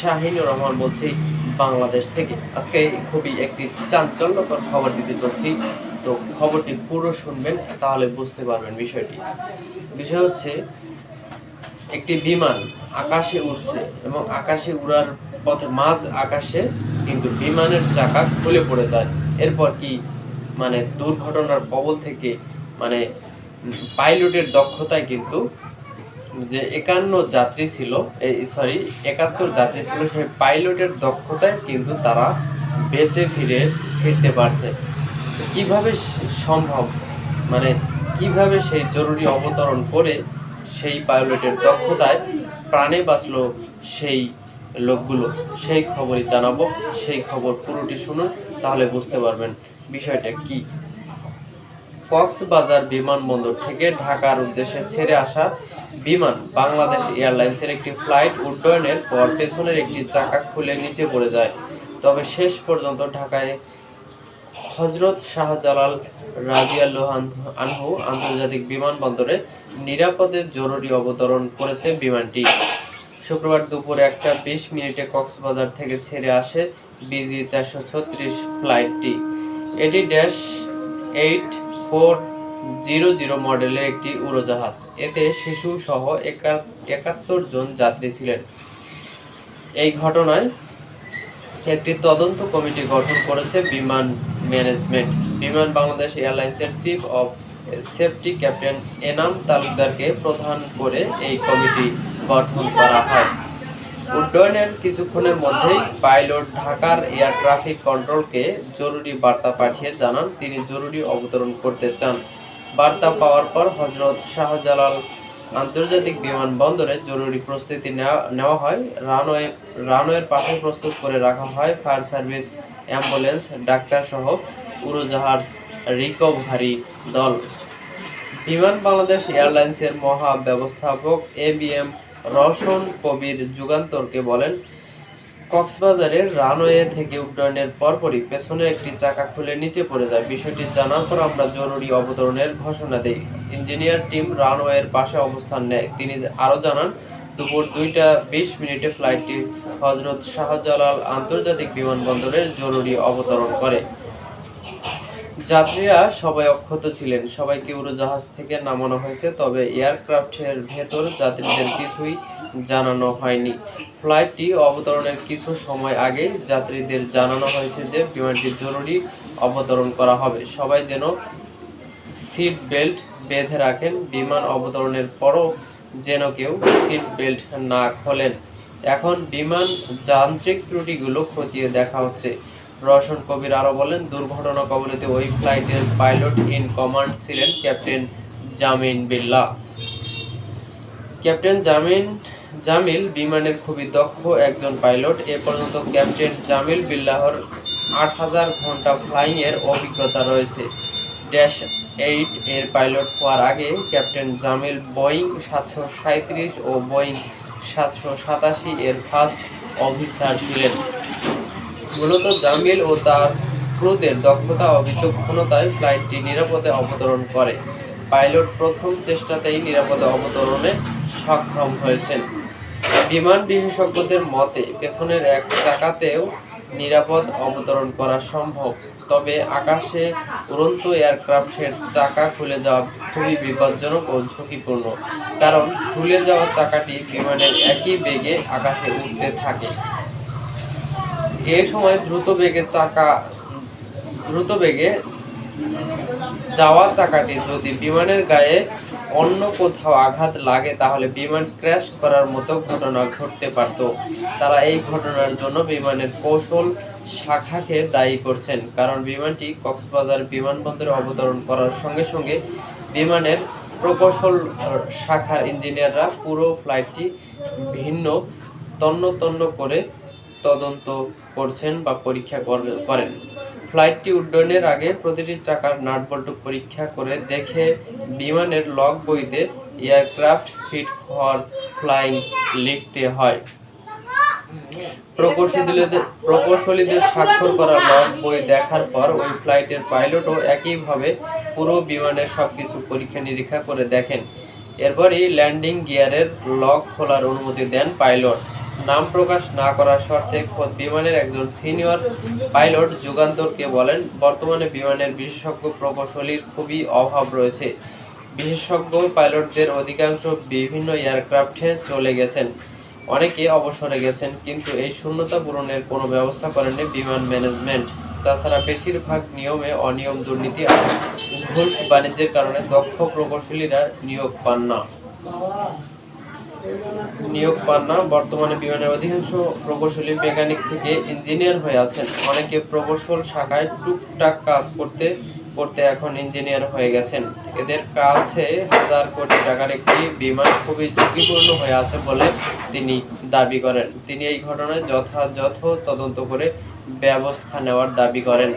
শাহিনুর রহমান বলছি, বাংলাদেশ থেকে। আজকে খুবই একটি চাঞ্চল্যকর খবর দিতে চলছি। তো খবরটি পুরো শুনবেন, তাহলে বুঝতে পারবেন বিষয়টি। বিষয় হচ্ছে, একটি বিমান আকাশে উড়ছে এবং আকাশে উড়ার পথে মাঝ আকাশে কিন্তু বিমানের চাকা খুলে পড়ে যায়। এরপর কি মানে দুর্ঘটনার কবল থেকে মানে পাইলটের দক্ষতায় কিন্তু যে একান্ন যাত্রী ছিল, এই সরি একাত্তর যাত্রী ছিল, সেই পাইলটের দক্ষতায় কিন্তু তারা বেঁচে ফিরে ফিরতে পারছে। কীভাবে সম্ভব? মানে কীভাবে সেই জরুরি অবতরণ করে সেই পাইলটের দক্ষতায় প্রাণে বাঁচলো সেই লোকগুলো? সেই খবরই জানাব, সেই খবর পুরোটি শুনুন, তাহলে বুঝতে পারবেন বিষয়টা কি। কক্সবাজার বিমানবন্দর থেকে ঢাকার উদ্দেশ্যে ছেড়ে আসা বিমান বাংলাদেশ এয়ারলাইন্সের একটি ফ্লাইট উড্ডয়নের পর পেছনের একটি চাকা খুলে নিচে পড়ে যায়। তবে শেষ পর্যন্ত ঢাকায় হজরত শাহজালাল রাজিয়াল্লাহু আনহু- আন্তর্জাতিক বিমানবন্দরে নিরাপদে জরুরি অবতরণ করেছে বিমানটি। শুক্রবার দুপুর একটা বিশ মিনিটে কক্সবাজার থেকে ছেড়ে আসে বিজি চারশো ছত্রিশ ফ্লাইটটি। এটি dash eight four zero zero মডেলের একটি উড়োজাহাজ। এতে শিশু সহ একাত্তর জন যাত্রী ছিলেন। এই ঘটনায় একটি তদন্ত কমিটি গঠন করেছে বিমান ম্যানেজমেন্ট। বিমান বাংলাদেশ এয়ারলাইন্সের chief of safety captain Enam তালুকদারকে প্রধান করে এই কমিটি গঠন করা হয়। উড্ডয়নের কিছুক্ষণের মধ্যেই পাইলট ঢাকার এয়ার ট্রাফিক কন্ট্রোলকে জরুরি বার্তা পাঠিয়ে জানান তিনি জরুরি অবতরণ করতে চান। বার্তা পাওয়ার পর হজরত শাহজালাল আন্তর্জাতিক বিমানবন্দরে জরুরি প্রস্তুতি নেওয়া হয়। রানওয়ে, রানওয়ের পাশে প্রস্তুত করে রাখা হয় ফায়ার সার্ভিস অ্যাম্বুলেন্স, ডাক্তার সহ উড়োজাহাজ, রিকভারি দল। বিমান বাংলাদেশ এয়ারলাইন্সের মহা ব্যবস্থাপক A B M Rowshan Kabir যুগান্তরকে বলেন, কক্সবাজারের রানওয়ে থেকে উড্ডয়নের পরপরই পেছনের একটি চাকা খুলে নিচে পড়ে যায়। বিষয়টি জানার পর আমরা জরুরি অবতরণের ঘোষণা দেই। ইঞ্জিনিয়ার টিম রানওয়ের পাশে অবস্থান নেয়। তিনি আরও জানান, দুপুর দুইটা বিশ মিনিটে ফ্লাইটটি হজরত শাহজালাল আন্তর্জাতিক বিমানবন্দরের জরুরি অবতরণ করে। যাত্রীরা সবাই অক্ষত ছিলেন। সবাইকে উড়োজাহাজ থেকে নামানো হয়েছে, তবে এয়ারক্রাফটের ভেতর যাত্রীদের কিছুই জানানো হয়নি। ফ্লাইটটি অবতরণের কিছু সময় আগে যাত্রীদের জানানো হয়েছে যে, বিমানটি জরুরি অবতরণ করা হবে। সবাই যেন সিট বেল্ট বেঁধে রাখেন। বিমান অবতরণের পরও যেন কেউ সিট বেল্ট না খোলেন। এখন বিমান যান্ত্রিক ত্রুটিগুলো খতিয়ে দেখা হচ্ছে। রওশন কবির আরও বলেন, দুর্ঘটনা কবলিত ওই ফ্লাইটের পাইলট ইন কমান্ড ছিলেন ক্যাপ্টেন জামিন বিল্লা। ক্যাপ্টেন জামিন, জামিল বিমানের খুবই দক্ষ একজন পাইলট। এ পর্যন্ত ক্যাপ্টেন জামিল বিল্লাহর আট হাজার ঘণ্টা ফ্লাইংয়ের অভিজ্ঞতা রয়েছে। ড্যাশ এইট এর পাইলট হওয়ার আগে ক্যাপ্টেন জামিল বোয়িং সাতশো সাঁত্রিশ ও বোয়িং সাতশো সাতাশি এর ফার্স্ট অফিসার ছিলেন। মূলত জামিল ও তার ক্রুদের দক্ষতা ও বিচক্ষণতায় ফ্লাইটটি নিরাপদে অবতরণ করে। পাইলট প্রথম চেষ্টাতেই নিরাপদে অবতরণে সক্ষম হয়েছেন। বিমান বিশেষজ্ঞদের মতে, পেছনের এক চাকাতেও নিরাপদ অবতরণ করা সম্ভব, তবে আকাশে উড়ন্ত এয়ারক্রাফটের চাকা খুলে যাওয়া খুবই বিপজ্জনক ও ঝুঁকিপূর্ণ, কারণ খুলে যাওয়া চাকাটি বিমানের একই বেগে আকাশে উঠতে থাকে। এ সময় দ্রুত বেগে চাকা, দ্রুত বেগে যাওয়া চাকাটি যদি বিমানের গায়ে অন্য কোথাও আঘাত লাগে, তাহলে বিমান ক্র্যাশ করার মতো ঘটনা ঘটতে পারত। তারা এই ঘটনার জন্য বিমানের কৌশল শাখাকে দায়ী করছেন, কারণ বিমানটি কক্সবাজার বিমানবন্দরে অবতরণ করার সঙ্গে সঙ্গে বিমানের প্রকৌশল শাখার ইঞ্জিনিয়াররা পুরো ফ্লাইটটি ভিন্ন, তন্ন তন্ন করে তদন্ত করছেন বা পরীক্ষা কর- করেন। ফ্লাইটটি উড্ডয়নের আগে প্রতিটি চাকার নাটবল্টু পরীক্ষা করে দেখে বিমানের লগ বইতে এয়ারক্রাফট ফিট ফর ফ্লাইং লিখতে হয়। প্রকৌশলীদের প্রকৌশলীদের স্বাক্ষর করা লগ বই দেখার পর ওই ফ্লাইটের পাইলটও একইভাবে পুরো বিমানের সব কিছু পরীক্ষা নিরীক্ষা করে দেখেন। এরপরই ল্যান্ডিং গিয়ারের লক খোলার অনুমতি দেন পাইলট। নাম প্রকাশ না করার শর্তে খোদ বিমানের একজন সিনিয়র পাইলট যুগান্তরকে বলেন, বর্তমানে বিমানের বিশেষজ্ঞ প্রকৌশলীর খুবই অভাব রয়েছে। বিশেষজ্ঞ পাইলটদের অধিকাংশ বিভিন্ন এয়ারক্রাফটে চলে গেছেন। অনেকে অবসরে গেছেন, কিন্তু এই শূন্যতা পূরণের কোনো ব্যবস্থা করেনি বিমান ম্যানেজমেন্ট। তাছাড়া বেশিরভাগ নিয়মে অনিয়ম দুর্নীতি আর ঘুষ বাণিজ্যের কারণে দক্ষ প্রকৌশলীরা নিয়োগ পান না। নিয়োগ পান না। বর্তমানে বিমানের অধিকাংশ প্রকৌশলী মেকানিক থেকে ইঞ্জিনিয়ার হয়ে আছেন। অনেকে প্রকৌশল শাখায় টুকটাক কাজ করতে করতে এখন ইঞ্জিনিয়ার হয়ে গেছেন। এদের কাছে হাজার কোটি টাকার একটি বিমান খুবই ঝুঁকিপূর্ণ হয়ে আছে বলে তিনি দাবি করেন। তিনি এই ঘটনায় যথাযথ তদন্ত করে ব্যবস্থা নেওয়ার দাবি করেন।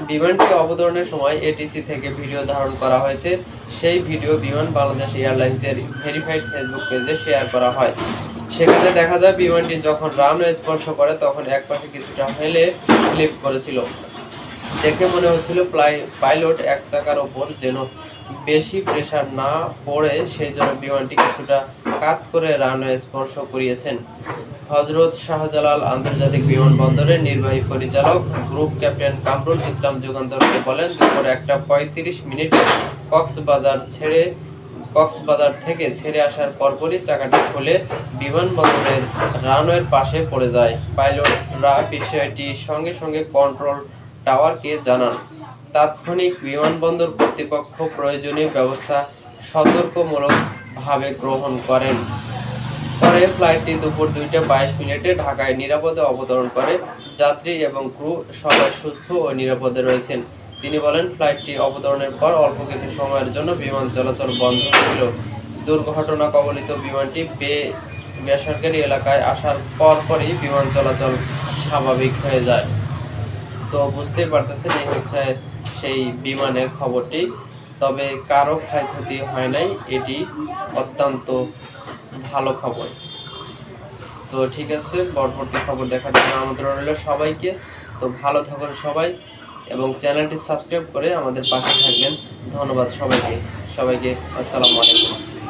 বিমানটি অবতরণের সময় এটিসি থেকে ভিডিও ধারণ করা হয়েছে। সেই ভিডিও বিমান বাংলাদেশ এয়ারলাইন্সের ভেরিফাইড ফেসবুক পেজে শেয়ার করা হয়। সেখানে দেখা যায় বিমানটি যখন রানওয়ে স্পর্শ করে, তখন এক পাশে কিছুটা হেলে স্লিপ করেছিল। দেখে মনে হচ্ছিল প্লাই- পাইলট এক চাকার ওপর যেন বেশি প্রেসার না পড়ে, সেই জন্য বিমানটি কিছুটা কাত করে রানওয়ে স্পর্শ করিয়েছেন। হজরত শাহজালাল আন্তর্জাতিক বিমানবন্দরের নির্বাহী পরিচালক গ্রুপ ক্যাপ্টেন কামরুল ইসলাম যুগান্তরকে বলেন, দুপুর একটা পঁয়ত্রিশ মিনিটে কক্সবাজার ছেড়ে, কক্সবাজার থেকে ছেড়ে আসার পরপরই চাকাটি খুলে বিমানবন্দরের রানওয়ের পাশে পড়ে যায়। পাইলটরা বিষয়টি সঙ্গে সঙ্গে কন্ট্রোল টাওয়ারকে জানান, তাৎক্ষণিক বিমানবন্দর কর্তৃপক্ষ প্রয়োজনীয় ব্যবস্থা সতর্কমূলকভাবে গ্রহণ করেন। পরে ফ্লাইটটি দুপুর দুইটা বাইশ মিনিটে ঢাকায় নিরাপদে অবতরণ করে যাত্রী এবং ক্রু সবাই সুস্থ ও নিরাপদে রয়েছেন। তিনি বলেন, ফ্লাইটটি অবতরণের পর অল্প কিছু সময়ের জন্য বিমান চলাচল বন্ধ ছিল। দুর্ঘটনা কবলিত বিমানটি বে বেসরকারি এলাকায় আসার পরপরই বিমান চলাচল স্বাভাবিক হয়ে যায়। তো বুঝতেই পারতেছেন, এই হচ্ছে সেই বিমানের খবরটি। তবে কারও ক্ষয়ক্ষতি হয় নাই, এটি অত্যন্ত ভালো খবর। তো ঠিক আছে, পরবর্তী খবর দেখার জন্য আমন্ত্রণ রইল সবাইকে। তো ভালো থাকুন সবাই এবং চ্যানেলটি সাবস্ক্রাইব করে আমাদের পাশে থাকবেন। ধন্যবাদ সবাইকে। সবাইকে আসসালামু আলাইকুম।